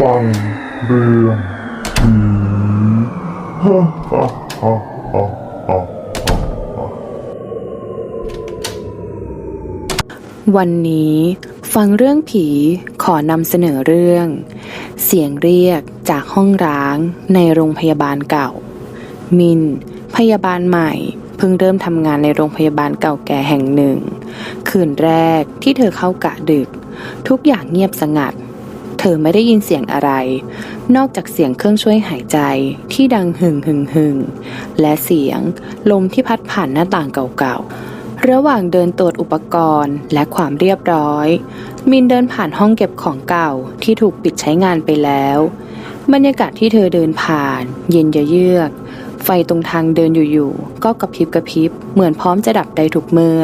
ฟังเรื่องผีฮ่าฮ่าฮ่าฮ่าฮ่าฮ่าวันนี้ฟังเรื่องผีขอนำเสนอเรื่อง เสียงเรียกจากห้องร้างในโรงพยาบาลเก่า มิน พยาบาลใหม่ เพิ่งเริ่มทำงานในโรงพยาบาลเก่าแก่แห่งหนึ่ง คืนแรกที่เธอเข้ากะดึก ทุกอย่างเงียบสงัด เธอไม่ได้ยินเสียงอะไร นอกจากเสียงเครื่องช่วยหายใจที่ดังหึ่งหึ่งหึ่งและเสียงลมที่พัดผ่านหน้าต่างเก่าๆ ระหว่างเดินตรวจอุปกรณ์และความเรียบร้อย มินเดินผ่านห้องเก็บของเก่าที่ถูกปิดใช้งานไปแล้ว บรรยากาศที่เธอเดินผ่าน เย็นเยือก ไฟตรงทางเดินอยู่ๆก็กระพริบกระพริบเหมือนพร้อมจะดับได้ทุกเมื่อ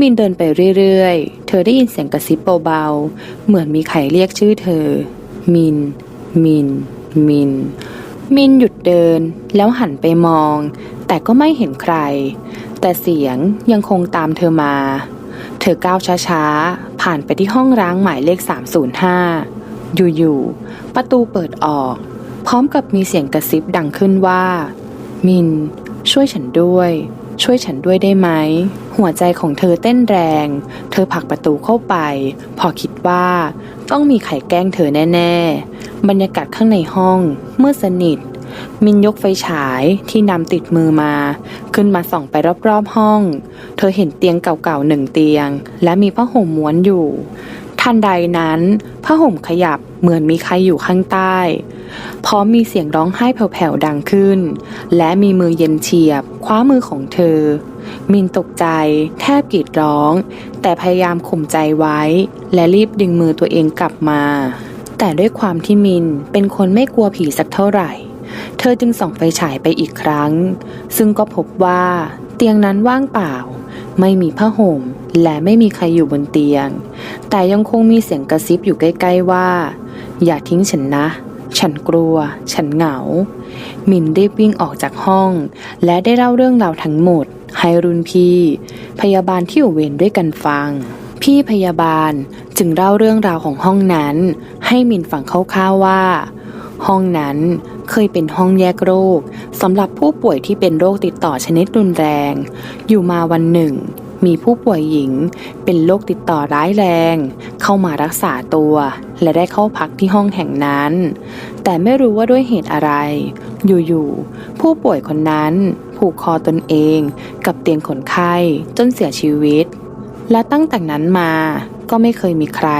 มินเดินไปเรื่อยๆ เธอได้ยินเสียงกระซิบเบาๆ เหมือนมีใครเรียกชื่อเธอ มิน มิน มิน มินหยุดเดินแล้วหันไปมอง แต่ก็ไม่เห็นใคร แต่เสียงยังคงตามเธอมา เธอก้าวช้าๆ ผ่านไปที่ห้องร้างหมายเลข 305 อยู่ๆ ประตูเปิดออก พร้อมกับมีเสียงกระซิบดังขึ้นว่า มิน ช่วยฉันด้วย ช่วยฉันด้วยได้ไหม หัวใจของเธอเต้นแรง เธอผลักประตูเข้าไป พอคิดว่าต้องมีใครแกล้งเธอแน่ ๆ บรรยากาศข้างในห้องมืดสนิท มินยกไฟฉายที่นำติดมือมา ขึ้นมาส่องไปรอบๆห้อง เธอเห็นเตียงเก่าๆหนึ่งเตียง และมีผ้าห่มม้วนอยู่ ทันใดนั้นผ้าห่มขยับเหมือนมีใครอยู่ข้างใต้ พร้อมมีเสียงร้องไห้แผ่วๆดังขึ้น และมีมือเย็นเฉียบ คว้ามือของเธอ มินตกใจแทบกรีดร้อง แต่พยายามข่มใจไว้ และรีบดึงมือตัวเองกลับมา แต่ด้วยความที่มินเป็นคนไม่กลัวผีสักเท่าไหร่ เธอจึงส่องไฟฉายไปอีกครั้ง ซึ่งก็พบว่าเตียงนั้นว่างเปล่า ไม่มีผ้าห่ม และไม่มีใครอยู่บนเตียง แต่ยังคงมีเสียงกระซิบอยู่ใกล้ ๆว่า อย่าทิ้งฉันนะ ฉันกลัว ฉันเหงา มินรีบวิ่งออกจากห้อง และได้เล่าเรื่องราวทั้งหมด ให้รุ่นพี่ พยาบาลที่อยู่เวรด้วยกันฟัง พี่พยาบาลจึงเล่าเรื่องราวของห้องนั้น ให้มินฟังคร่าวๆว่า ห้องนั้น เคยเป็นห้องแยกโรคสำหรับผู้ป่วยที่เป็นโรคติดต่อชนิดรุนแรง อยู่มาวันหนึ่ง มีผู้ป่วยหญิง เป็นโรคติดต่อร้ายแรง เข้ามารักษาตัว และได้เข้าพักที่ห้องแห่งนั้น แต่ไม่รู้ว่าด้วยเหตุอะไร อยู่ๆผู้ป่วยคนนั้นผูกคอตนเองกับเตียงคนไข้จนเสียชีวิต และตั้งแต่นั้นมาก็ไม่เคยมีใคร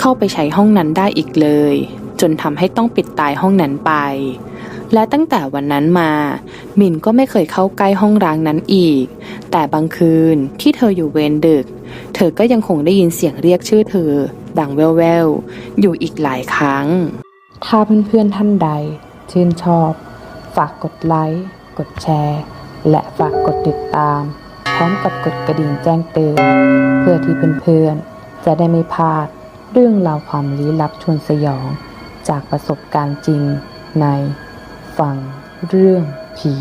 เข้าไปใช้ห้องนั้นได้อีกเลย จนทำให้ต้องปิดตายห้องนั้นไป และตั้งแต่วันนั้นมา มินก็ไม่เคยเข้าใกล้ห้องร้างนั้นอีก แต่บางคืนที่เธออยู่เวรดึก เธอก็ยังคงได้ยินเสียงเรียกชื่อเธอ ดังแว่วๆ อยู่อีกหลายครั้ง ถ้าเพื่อนๆท่านใด ชื่นชอบ ฝากกดไลค์ กดแชร์ และฝากกดติดตาม พร้อมกับกดกระดิ่งแจ้งเตือนเพื่อที่เพื่อนๆจะได้ไม่พลาดเรื่องราวความลี้ลับชวนสยอง จากประสบการณ์จริงในฟังเรื่องผี